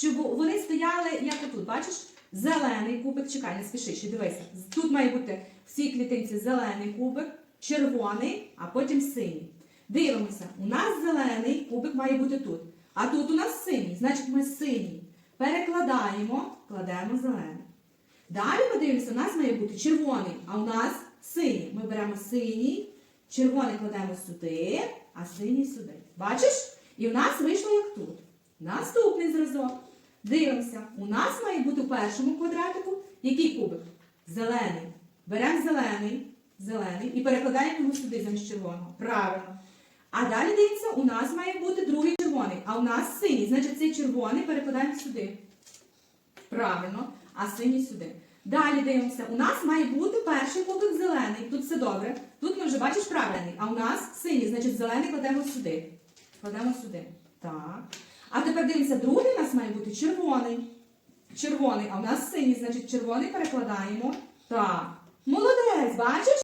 щоб вони стояли, як тут, бачиш? Зелений кубик, чекай, не спіши, ще дивися. Тут має бути в цій клітинці зелений кубик, червоний, а потім синій. Дивимося, у нас зелений кубик має бути тут. А тут у нас синій, значить ми синій. Перекладаємо, кладемо зелений. Далі ми дивимося, у нас має бути червоний, а у нас синій. Ми беремо синій, червоний кладемо сюди, а синій сюди. Бачиш? І у нас вийшло як тут. Наступний зразок. Дивимося, у нас має бути у першому квадратику який кубик? Зелений. Беремо зелений, зелений і перекладаємо його сюди замість червоного. Правильно. А далі дивимося, у нас має бути другий червоний, а у нас синій. Значить, цей червоний перекладаємо сюди. Правильно, а синій сюди. Далі дивимося, у нас має бути перший кубик зелений. Тут все добре. Тут ми вже бачиш правильний. А у нас синій, значить зелений кладемо сюди. Кладемо сюди. Так. А тепер дивимося, другий у нас має бути червоний. Червоний, а у нас синій, значить червоний перекладаємо. Так. Молодець, бачиш?